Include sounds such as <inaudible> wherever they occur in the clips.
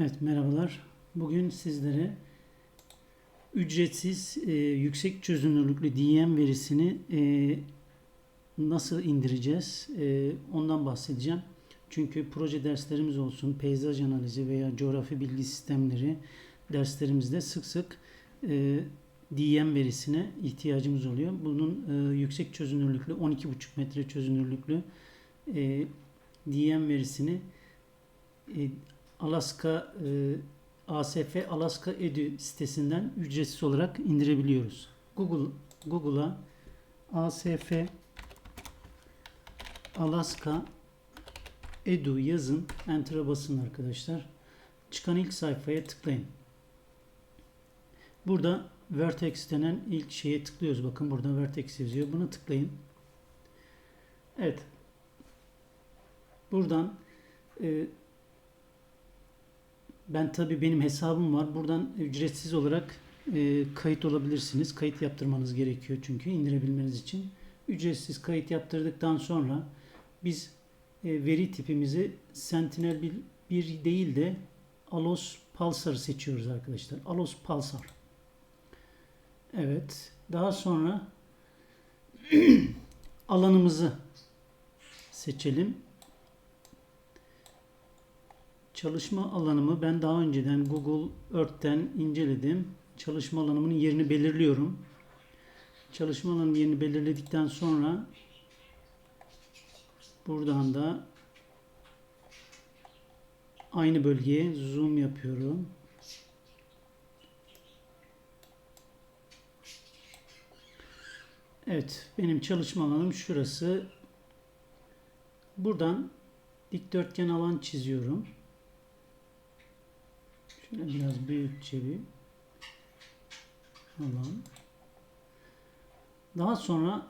Evet merhabalar. Bugün sizlere ücretsiz e, yüksek çözünürlüklü DM verisini e, nasıl indireceğiz e, ondan bahsedeceğim. Çünkü proje derslerimiz olsun, peyzaj analizi veya coğrafi bilgi sistemleri derslerimizde sık sık e, DM verisine ihtiyacımız oluyor. Bunun e, yüksek çözünürlüklü 12,5 metre çözünürlüklü e, DM verisini e, Alaska e, ASF Alaska Edu sitesinden ücretsiz olarak indirebiliyoruz. Google Google'a ASF Alaska Edu yazın, enter'a basın arkadaşlar. Çıkan ilk sayfaya tıklayın. Burada Vertex denen ilk şeye tıklıyoruz. Bakın burada Vertex yazıyor. Buna tıklayın. Evet. Buradan e, ben tabi benim hesabım var. Buradan ücretsiz olarak e, kayıt olabilirsiniz. Kayıt yaptırmanız gerekiyor çünkü indirebilmeniz için. Ücretsiz kayıt yaptırdıktan sonra biz e, veri tipimizi Sentinel 1, 1 değil de Alos Pulsar seçiyoruz arkadaşlar. Alos Pulsar. Evet. Daha sonra <clears throat> alanımızı seçelim. Çalışma alanımı ben daha önceden Google Earth'ten inceledim. Çalışma alanımın yerini belirliyorum. Çalışma alanımın yerini belirledikten sonra buradan da aynı bölgeye zoom yapıyorum. Evet, benim çalışma alanım şurası. Buradan dikdörtgen alan çiziyorum. Şöyle biraz büyükçe bir alan. Daha sonra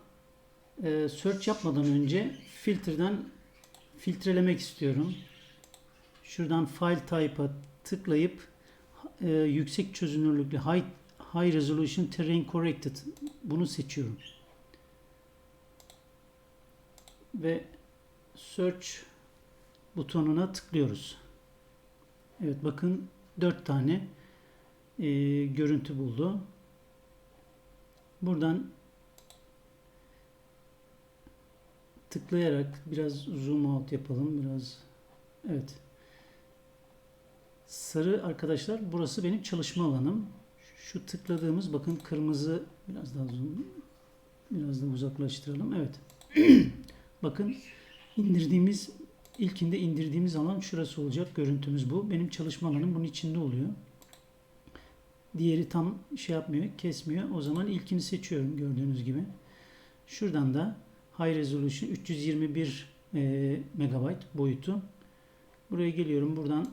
e, search yapmadan önce filtreden filtrelemek istiyorum. Şuradan file type'a tıklayıp e, yüksek çözünürlüklü high, high resolution terrain corrected bunu seçiyorum. Ve search butonuna tıklıyoruz. Evet bakın 4 tane e, görüntü buldu. Buradan tıklayarak biraz zoom out yapalım. Biraz evet. Sarı arkadaşlar burası benim çalışma alanım. Şu tıkladığımız bakın kırmızı biraz daha zoom biraz da uzaklaştıralım. Evet. <clears throat> bakın indirdiğimiz İlkinde indirdiğimiz alan şurası olacak. Görüntümüz bu. Benim çalışma alanım bunun içinde oluyor. Diğeri tam şey yapmıyor, kesmiyor. O zaman ilkini seçiyorum gördüğünüz gibi. Şuradan da High Resolution 321 e, megabayt boyutu. Buraya geliyorum. Buradan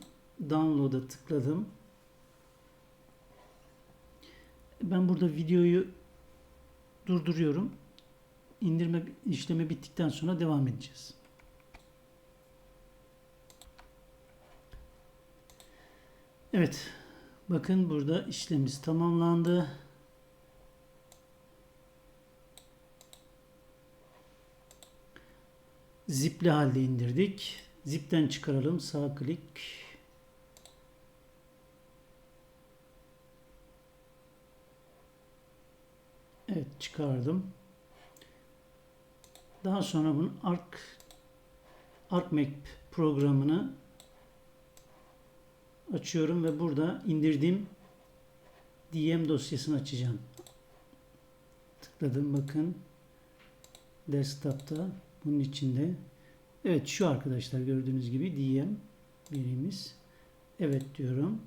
Download'a tıkladım. Ben burada videoyu durduruyorum. İndirme işlemi bittikten sonra devam edeceğiz. Evet. Bakın burada işlemimiz tamamlandı. Zipli halde indirdik. Zipten çıkaralım. Sağ klik. Evet çıkardım. Daha sonra bunu Arc ArcMap programını açıyorum ve burada indirdiğim DM dosyasını açacağım. Tıkladım bakın. Desktop'ta bunun içinde. Evet şu arkadaşlar gördüğünüz gibi DM birimiz. Evet diyorum.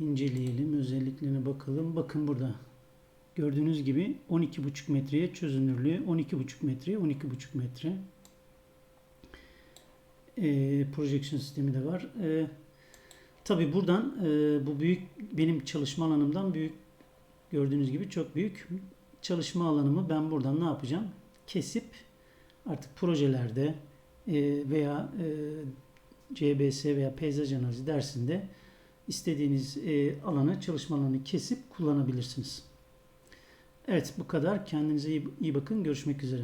İnceleyelim. Özelliklerine bakalım. Bakın burada. Gördüğünüz gibi 12,5 metreye çözünürlüğü 12,5 metreye 12,5 metre. E, projeksiyon sistemi de var. E, Tabi buradan e, bu büyük benim çalışma alanımdan büyük gördüğünüz gibi çok büyük çalışma alanımı ben buradan ne yapacağım? Kesip artık projelerde e, veya e, CBS veya peyzaj analizi dersinde istediğiniz e, alana çalışmalarını kesip kullanabilirsiniz. Evet bu kadar. Kendinize iyi, iyi bakın. Görüşmek üzere.